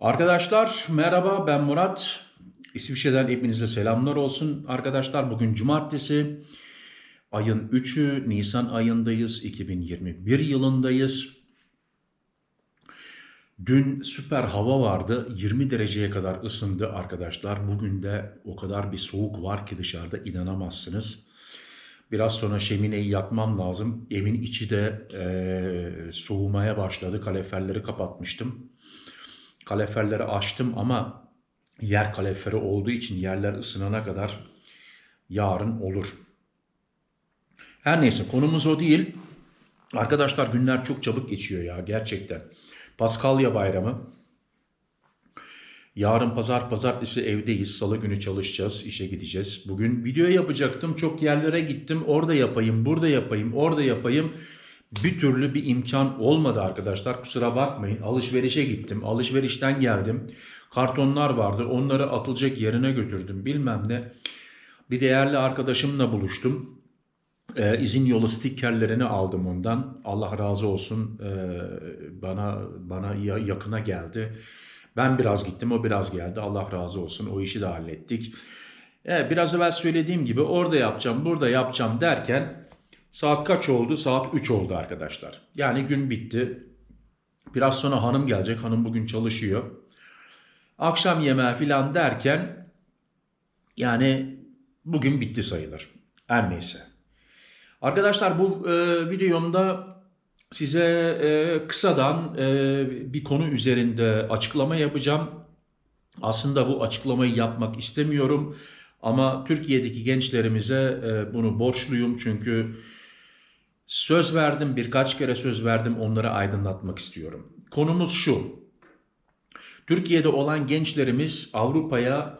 Arkadaşlar merhaba ben Murat. İsviçre'den hepinize selamlar olsun. Arkadaşlar bugün cumartesi ayın 3'ü Nisan ayındayız. 2021 yılındayız. Dün süper hava vardı. 20 dereceye kadar ısındı arkadaşlar. Bugün de o kadar bir soğuk var ki dışarıda inanamazsınız. Biraz sonra şemineyi yakmam lazım. Evin içi de eee, soğumaya başladı. Kaloriferleri kapatmıştım. Kaloriferleri açtım ama yer kaloriferi olduğu için yerler ısınana kadar yarın olur. Her neyse konumuz o değil. Arkadaşlar günler çok çabuk geçiyor ya gerçekten. Paskalya bayramı. Yarın pazar pazartesi evdeyiz. Salı günü çalışacağız. işe gideceğiz. Bugün video yapacaktım. Çok yerlere gittim. Orada yapayım, burada yapayım, orada yapayım. Bir türlü bir imkan olmadı arkadaşlar. Kusura bakmayın. Alışverişe gittim. Alışverişten geldim. Kartonlar vardı. Onları atılacak yerine götürdüm. Bilmem ne. Bir değerli arkadaşımla buluştum. Ee, izin yolu stikerlerini aldım ondan. Allah razı olsun. Ee, bana bana ya- yakına geldi. Ben biraz gittim, o biraz geldi. Allah razı olsun. O işi de hallettik. Evet, biraz evvel söylediğim gibi orada yapacağım, burada yapacağım derken saat kaç oldu? Saat 3 oldu arkadaşlar. Yani gün bitti. Biraz sonra hanım gelecek. Hanım bugün çalışıyor. Akşam yemeği falan derken yani bugün bitti sayılır. Her neyse. Arkadaşlar bu e, videomda size e, kısadan e, bir konu üzerinde açıklama yapacağım. Aslında bu açıklamayı yapmak istemiyorum ama Türkiye'deki gençlerimize e, bunu borçluyum çünkü söz verdim birkaç kere söz verdim onları aydınlatmak istiyorum. Konumuz şu. Türkiye'de olan gençlerimiz Avrupa'ya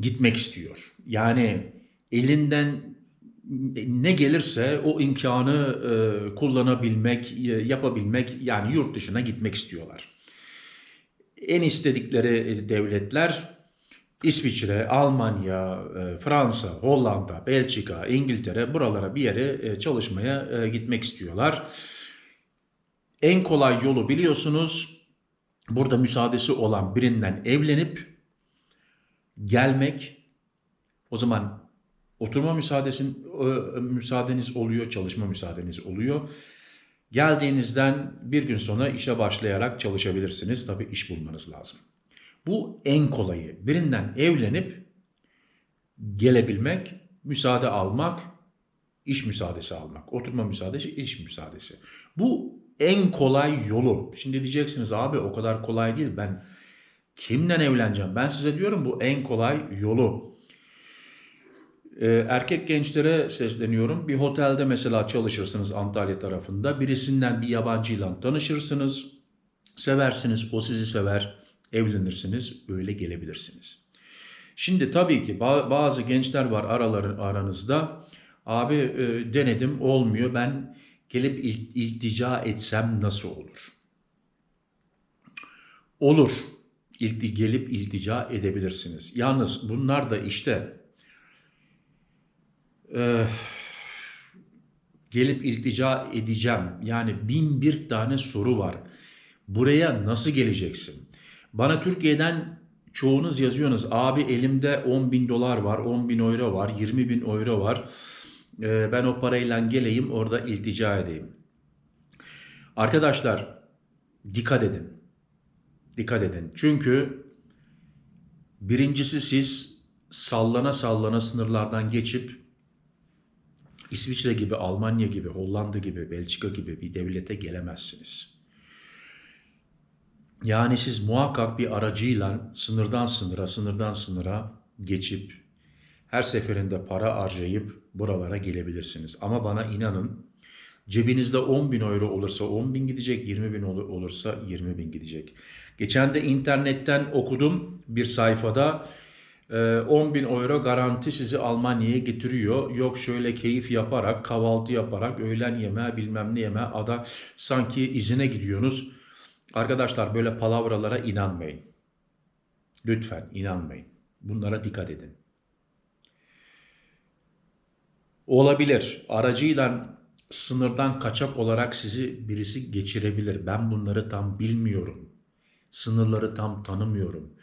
gitmek istiyor. Yani elinden ne gelirse o imkanı e, kullanabilmek, e, yapabilmek yani yurt dışına gitmek istiyorlar. En istedikleri devletler İsviçre, Almanya, e, Fransa, Hollanda, Belçika, İngiltere buralara bir yere e, çalışmaya e, gitmek istiyorlar. En kolay yolu biliyorsunuz burada müsaadesi olan birinden evlenip gelmek. O zaman oturma müsaadesin, müsaadeniz oluyor, çalışma müsaadeniz oluyor. Geldiğinizden bir gün sonra işe başlayarak çalışabilirsiniz. Tabii iş bulmanız lazım. Bu en kolayı. Birinden evlenip gelebilmek, müsaade almak, iş müsaadesi almak. Oturma müsaadesi, iş müsaadesi. Bu en kolay yolu. Şimdi diyeceksiniz abi o kadar kolay değil. Ben kimden evleneceğim? Ben size diyorum bu en kolay yolu. Ee, erkek gençlere sesleniyorum. Bir otelde mesela çalışırsınız Antalya tarafında. Birisinden bir yabancıyla tanışırsınız. Seversiniz, o sizi sever. Evlenirsiniz, öyle gelebilirsiniz. Şimdi tabii ki ba- bazı gençler var araları aranızda. Abi e, denedim olmuyor. Ben gelip il- iltica etsem nasıl olur? Olur. İlti gelip iltica edebilirsiniz. Yalnız bunlar da işte e, gelip iltica edeceğim. Yani bin bir tane soru var. Buraya nasıl geleceksin? Bana Türkiye'den çoğunuz yazıyorsunuz. Abi elimde 10 bin dolar var, 10 bin euro var, 20 bin euro var. Ee, ben o parayla geleyim orada iltica edeyim. Arkadaşlar dikkat edin. Dikkat edin. Çünkü birincisi siz sallana sallana sınırlardan geçip İsviçre gibi, Almanya gibi, Hollanda gibi, Belçika gibi bir devlete gelemezsiniz. Yani siz muhakkak bir aracıyla sınırdan sınıra, sınırdan sınıra geçip her seferinde para harcayıp buralara gelebilirsiniz. Ama bana inanın cebinizde 10 bin euro olursa 10 bin gidecek, 20 bin ol- olursa 20 bin gidecek. Geçen de internetten okudum bir sayfada e, 10 bin euro garanti sizi Almanya'ya getiriyor. Yok şöyle keyif yaparak, kahvaltı yaparak, öğlen yemeği bilmem ne yemeği ada sanki izine gidiyorsunuz. Arkadaşlar böyle palavralara inanmayın. Lütfen inanmayın. Bunlara dikkat edin. Olabilir. Aracıyla sınırdan kaçak olarak sizi birisi geçirebilir. Ben bunları tam bilmiyorum. Sınırları tam tanımıyorum.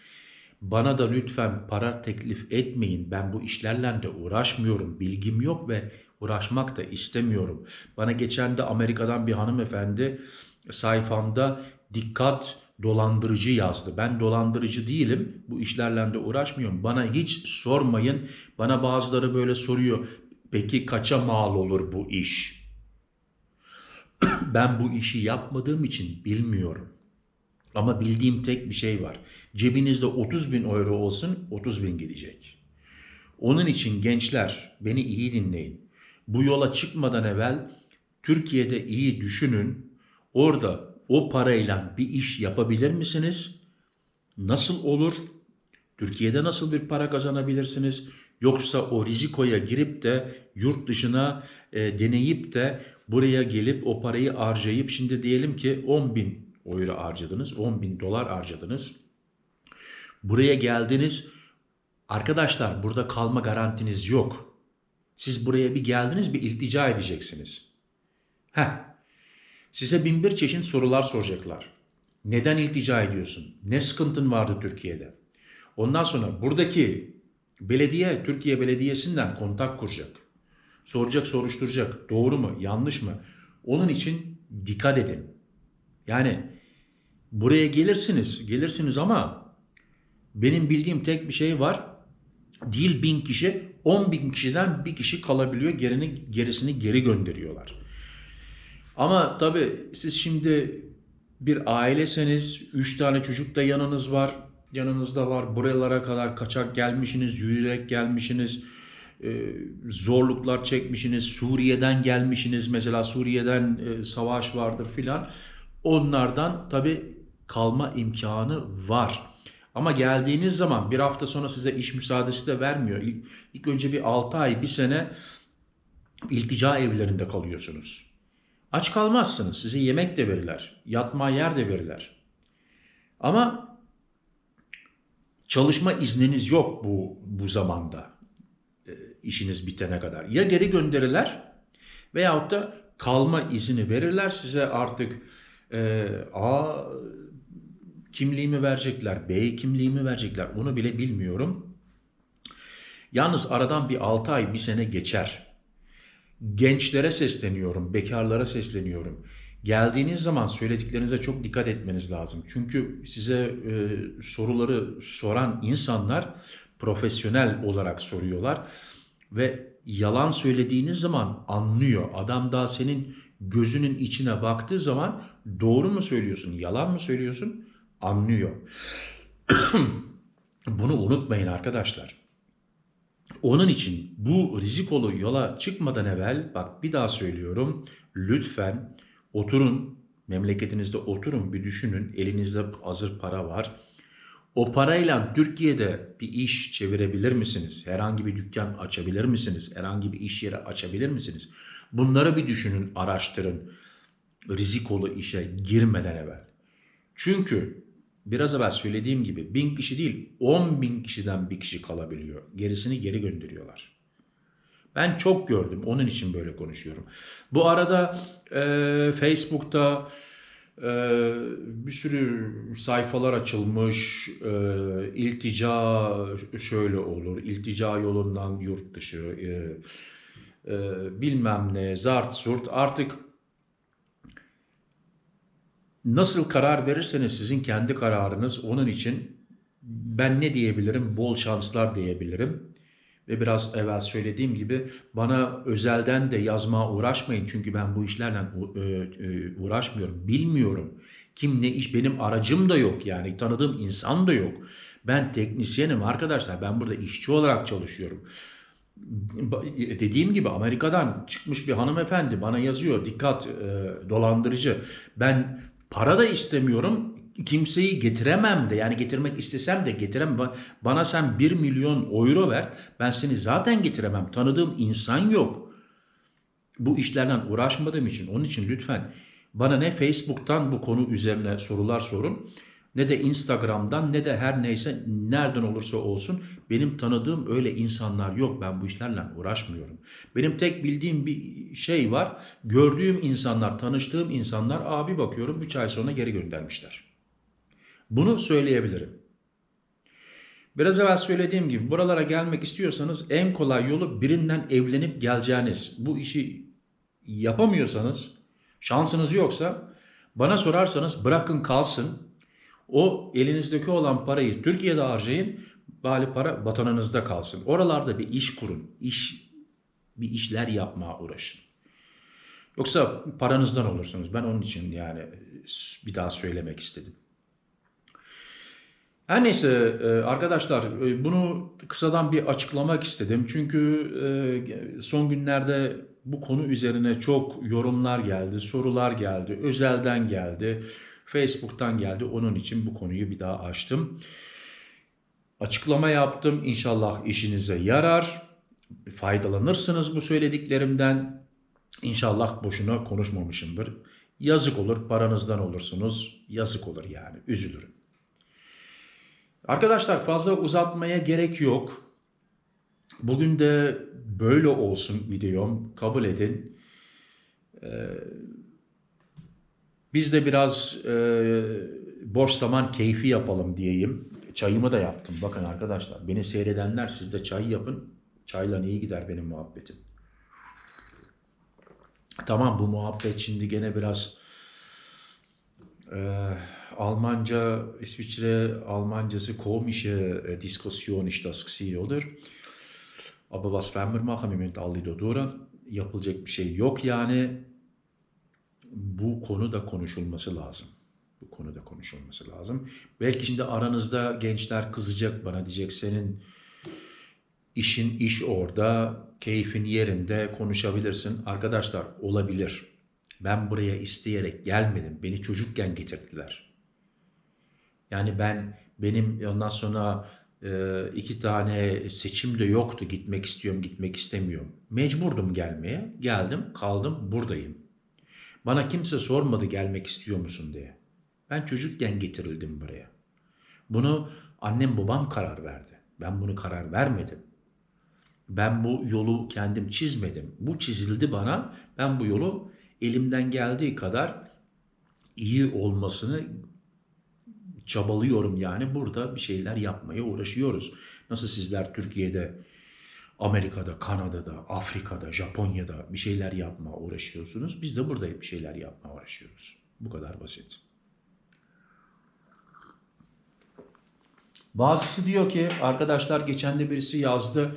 Bana da lütfen para teklif etmeyin. Ben bu işlerle de uğraşmıyorum. Bilgim yok ve uğraşmak da istemiyorum. Bana geçen de Amerika'dan bir hanımefendi sayfamda dikkat dolandırıcı yazdı. Ben dolandırıcı değilim. Bu işlerle de uğraşmıyorum. Bana hiç sormayın. Bana bazıları böyle soruyor. Peki kaça mal olur bu iş? ben bu işi yapmadığım için bilmiyorum. Ama bildiğim tek bir şey var. Cebinizde 30 bin euro olsun 30 bin gidecek. Onun için gençler beni iyi dinleyin. Bu yola çıkmadan evvel Türkiye'de iyi düşünün. Orada o parayla bir iş yapabilir misiniz? Nasıl olur? Türkiye'de nasıl bir para kazanabilirsiniz? Yoksa o rizikoya girip de yurt dışına e, deneyip de buraya gelip o parayı harcayıp şimdi diyelim ki 10 bin euro harcadınız, 10 bin dolar harcadınız. Buraya geldiniz. Arkadaşlar burada kalma garantiniz yok. Siz buraya bir geldiniz bir iltica edeceksiniz. Heh. Size bin bir çeşit sorular soracaklar. Neden iltica ediyorsun? Ne sıkıntın vardı Türkiye'de? Ondan sonra buradaki belediye, Türkiye Belediyesi'nden kontak kuracak. Soracak, soruşturacak. Doğru mu, yanlış mı? Onun için dikkat edin. Yani buraya gelirsiniz, gelirsiniz ama benim bildiğim tek bir şey var. Değil bin kişi, on bin kişiden bir kişi kalabiliyor. Gerini, gerisini geri gönderiyorlar. Ama tabii siz şimdi bir aileseniz, üç tane çocuk da yanınız var, yanınızda var. Buralara kadar kaçak gelmişsiniz, yürüyerek gelmişsiniz, e, zorluklar çekmişsiniz, Suriye'den gelmişsiniz. Mesela Suriye'den e, savaş vardır filan. Onlardan tabii kalma imkanı var. Ama geldiğiniz zaman bir hafta sonra size iş müsaadesi de vermiyor. İlk önce bir 6 ay, bir sene iltica evlerinde kalıyorsunuz. Aç kalmazsınız. Size yemek de verirler. Yatma yer de verirler. Ama çalışma izniniz yok bu bu zamanda. E, işiniz bitene kadar. Ya geri gönderirler veyahut da kalma izni verirler size artık e, A kimliğimi verecekler, B kimliğimi verecekler onu bile bilmiyorum. Yalnız aradan bir 6 ay, bir sene geçer. Gençlere sesleniyorum, bekarlara sesleniyorum. Geldiğiniz zaman söylediklerinize çok dikkat etmeniz lazım. Çünkü size e, soruları soran insanlar profesyonel olarak soruyorlar ve yalan söylediğiniz zaman anlıyor. Adam daha senin gözünün içine baktığı zaman doğru mu söylüyorsun, yalan mı söylüyorsun anlıyor. Bunu unutmayın arkadaşlar. Onun için bu rizikolu yola çıkmadan evvel bak bir daha söylüyorum. Lütfen oturun memleketinizde oturun bir düşünün. Elinizde hazır para var. O parayla Türkiye'de bir iş çevirebilir misiniz? Herhangi bir dükkan açabilir misiniz? Herhangi bir iş yeri açabilir misiniz? Bunları bir düşünün, araştırın. Rizikolu işe girmeden evvel. Çünkü biraz evvel söylediğim gibi bin kişi değil 10 bin kişiden bir kişi kalabiliyor. Gerisini geri gönderiyorlar. Ben çok gördüm. Onun için böyle konuşuyorum. Bu arada e, Facebook'ta e, bir sürü sayfalar açılmış. E, iltica şöyle olur. İltica yolundan yurt dışı. E, e, bilmem ne. Zart surt. Artık Nasıl karar verirseniz sizin kendi kararınız. Onun için ben ne diyebilirim? Bol şanslar diyebilirim. Ve biraz evvel söylediğim gibi bana özelden de yazma uğraşmayın. Çünkü ben bu işlerle e, e, uğraşmıyorum. Bilmiyorum. Kim ne iş benim aracım da yok yani tanıdığım insan da yok. Ben teknisyenim arkadaşlar. Ben burada işçi olarak çalışıyorum. Dediğim gibi Amerika'dan çıkmış bir hanımefendi bana yazıyor. Dikkat e, dolandırıcı. Ben Para da istemiyorum. Kimseyi getiremem de yani getirmek istesem de getiremem. Bana sen 1 milyon euro ver. Ben seni zaten getiremem. Tanıdığım insan yok. Bu işlerden uğraşmadığım için. Onun için lütfen bana ne Facebook'tan bu konu üzerine sorular sorun ne de Instagram'dan ne de her neyse nereden olursa olsun benim tanıdığım öyle insanlar yok. Ben bu işlerle uğraşmıyorum. Benim tek bildiğim bir şey var. Gördüğüm insanlar, tanıştığım insanlar abi bakıyorum 3 ay sonra geri göndermişler. Bunu söyleyebilirim. Biraz evvel söylediğim gibi buralara gelmek istiyorsanız en kolay yolu birinden evlenip geleceğiniz. Bu işi yapamıyorsanız, şansınız yoksa bana sorarsanız bırakın kalsın. O elinizdeki olan parayı Türkiye'de harcayın. Bari para vatanınızda kalsın. Oralarda bir iş kurun. İş, bir işler yapmaya uğraşın. Yoksa paranızdan olursunuz. Ben onun için yani bir daha söylemek istedim. Her neyse e, arkadaşlar e, bunu kısadan bir açıklamak istedim. Çünkü e, son günlerde bu konu üzerine çok yorumlar geldi, sorular geldi, özelden geldi, Facebook'tan geldi. Onun için bu konuyu bir daha açtım. Açıklama yaptım. İnşallah işinize yarar. Faydalanırsınız bu söylediklerimden. İnşallah boşuna konuşmamışımdır. Yazık olur, paranızdan olursunuz. Yazık olur yani, üzülürüm. Arkadaşlar fazla uzatmaya gerek yok. Bugün de böyle olsun videom. Kabul edin. Ee, biz de biraz e, boş zaman keyfi yapalım diyeyim. Çayımı da yaptım. Bakın arkadaşlar beni seyredenler siz de çay yapın. Çayla iyi gider benim muhabbetim. Tamam bu muhabbet şimdi gene biraz e, Almanca, İsviçre Almancası komische äh, Diskussion ist das oder? Aber was werden wir machen? Wir müssen alle. Yapılacak bir şey yok yani. Bu konu da konuşulması lazım. Bu konuda konuşulması lazım. Belki şimdi aranızda gençler kızacak bana diyecek senin işin iş orada, keyfin yerinde konuşabilirsin. Arkadaşlar olabilir. Ben buraya isteyerek gelmedim. Beni çocukken getirdiler. Yani ben benim ondan sonra e, iki tane seçim de yoktu. Gitmek istiyorum, gitmek istemiyorum. Mecburdum gelmeye. Geldim, kaldım, buradayım. Bana kimse sormadı gelmek istiyor musun diye. Ben çocukken getirildim buraya. Bunu annem babam karar verdi. Ben bunu karar vermedim. Ben bu yolu kendim çizmedim. Bu çizildi bana. Ben bu yolu elimden geldiği kadar iyi olmasını çabalıyorum yani. Burada bir şeyler yapmaya uğraşıyoruz. Nasıl sizler Türkiye'de, Amerika'da, Kanada'da, Afrika'da, Japonya'da bir şeyler yapmaya uğraşıyorsunuz. Biz de burada bir şeyler yapmaya uğraşıyoruz. Bu kadar basit. Bazısı diyor ki arkadaşlar geçen de birisi yazdı.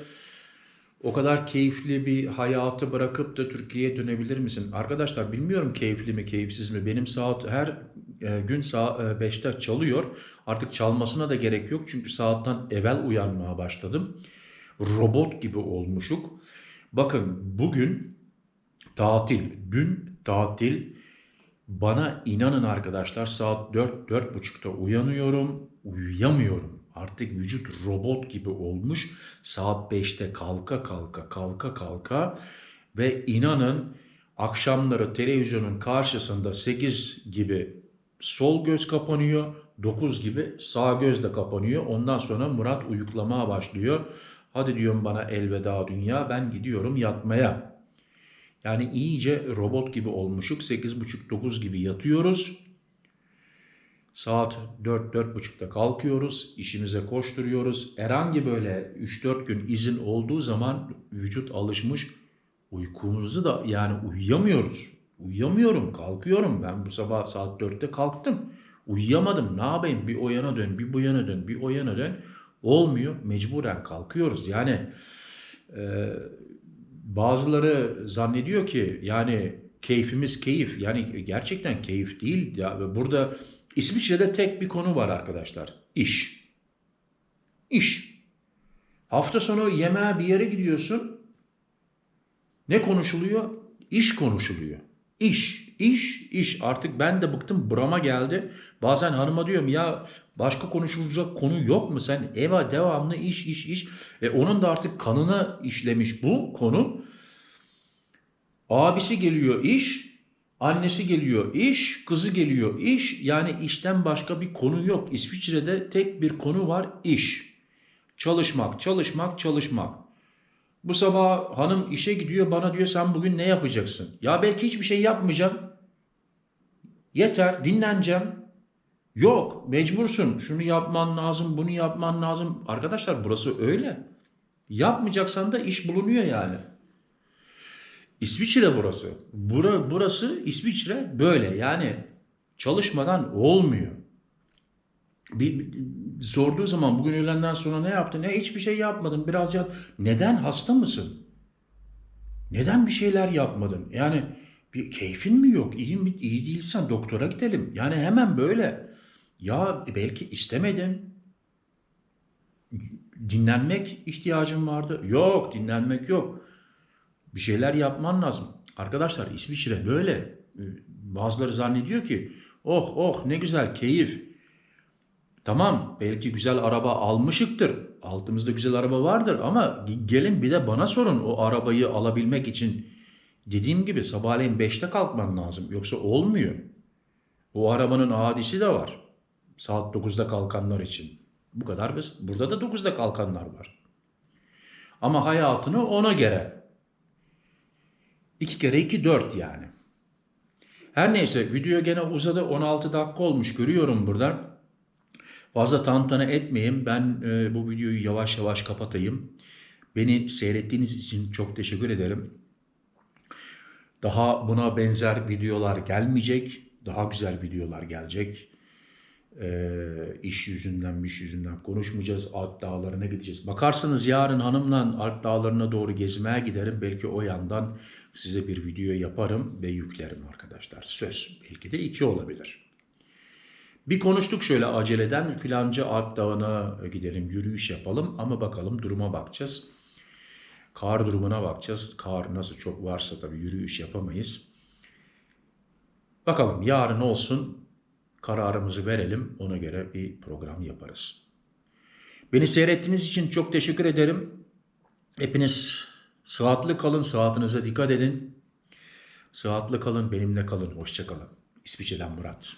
O kadar keyifli bir hayatı bırakıp da Türkiye'ye dönebilir misin? Arkadaşlar bilmiyorum keyifli mi keyifsiz mi. Benim saat her e, gün saat 5'te çalıyor. Artık çalmasına da gerek yok. Çünkü saatten evvel uyanmaya başladım. Robot gibi olmuşuk. Bakın bugün tatil. Dün tatil. Bana inanın arkadaşlar saat 4-4.30'da uyanıyorum. Uyuyamıyorum. Artık vücut robot gibi olmuş. Saat 5'te kalka kalka kalka kalka ve inanın akşamları televizyonun karşısında 8 gibi sol göz kapanıyor, 9 gibi sağ göz de kapanıyor. Ondan sonra Murat uyuklamaya başlıyor. Hadi diyorum bana elveda dünya ben gidiyorum yatmaya. Yani iyice robot gibi olmuşuk. 8.30-9 gibi yatıyoruz. Saat 4-4.30'da kalkıyoruz, işimize koşturuyoruz. Herhangi böyle 3-4 gün izin olduğu zaman vücut alışmış. Uykumuzu da yani uyuyamıyoruz. Uyuyamıyorum, kalkıyorum. Ben bu sabah saat 4'te kalktım. Uyuyamadım. Ne yapayım? Bir o yana dön, bir bu yana dön, bir o yana dön. Olmuyor. Mecburen kalkıyoruz. Yani e, bazıları zannediyor ki yani keyfimiz keyif. Yani gerçekten keyif değil. Ya burada İsviçre'de tek bir konu var arkadaşlar. İş. İş. Hafta sonu yemeğe bir yere gidiyorsun. Ne konuşuluyor? İş konuşuluyor. İş, iş, iş. Artık ben de bıktım burama geldi. Bazen hanıma diyorum ya başka konuşulacak konu yok mu? Sen eva devamlı iş, iş, iş. E onun da artık kanına işlemiş bu konu. Abisi geliyor iş, Annesi geliyor iş, kızı geliyor iş. Yani işten başka bir konu yok. İsviçre'de tek bir konu var iş. Çalışmak, çalışmak, çalışmak. Bu sabah hanım işe gidiyor bana diyor sen bugün ne yapacaksın? Ya belki hiçbir şey yapmayacağım. Yeter dinleneceğim. Yok mecbursun şunu yapman lazım bunu yapman lazım. Arkadaşlar burası öyle. Yapmayacaksan da iş bulunuyor yani. İsviçre burası. Bura, burası İsviçre böyle yani çalışmadan olmuyor. Bir, sorduğu zaman bugün öğlenden sonra ne yaptın? Ne hiçbir şey yapmadım. Biraz yat. Neden hasta mısın? Neden bir şeyler yapmadın? Yani bir keyfin mi yok? İyi mi? İyi değilsen doktora gidelim. Yani hemen böyle. Ya belki istemedim. Dinlenmek ihtiyacım vardı. Yok, dinlenmek yok. Bir şeyler yapman lazım. Arkadaşlar İsviçre böyle. Bazıları zannediyor ki oh oh ne güzel keyif. Tamam belki güzel araba almışıktır. Altımızda güzel araba vardır ama gelin bir de bana sorun o arabayı alabilmek için. Dediğim gibi sabahleyin 5'te kalkman lazım. Yoksa olmuyor. O arabanın hadisi de var. Saat 9'da kalkanlar için. Bu kadar basit. Burada da 9'da kalkanlar var. Ama hayatını ona göre. 2 kere 2 4 yani. Her neyse video gene uzadı 16 dakika olmuş görüyorum buradan. Fazla tantana etmeyeyim. Ben e, bu videoyu yavaş yavaş kapatayım. Beni seyrettiğiniz için çok teşekkür ederim. Daha buna benzer videolar gelmeyecek. Daha güzel videolar gelecek. Ee, iş yüzünden, iş yüzünden konuşmayacağız. Alp dağlarına gideceğiz. Bakarsanız yarın hanımla Alp dağlarına doğru gezmeye giderim. Belki o yandan size bir video yaparım ve yüklerim arkadaşlar. Söz. Belki de iki olabilir. Bir konuştuk şöyle aceleden filanca Alp Dağı'na gidelim, yürüyüş yapalım ama bakalım duruma bakacağız. Kar durumuna bakacağız. Kar nasıl çok varsa tabii yürüyüş yapamayız. Bakalım yarın olsun kararımızı verelim ona göre bir program yaparız. Beni seyrettiğiniz için çok teşekkür ederim. Hepiniz sıhhatli kalın, sıhhatinize dikkat edin. Sıhhatli kalın, benimle kalın. Hoşça kalın. İsviçre'den Murat.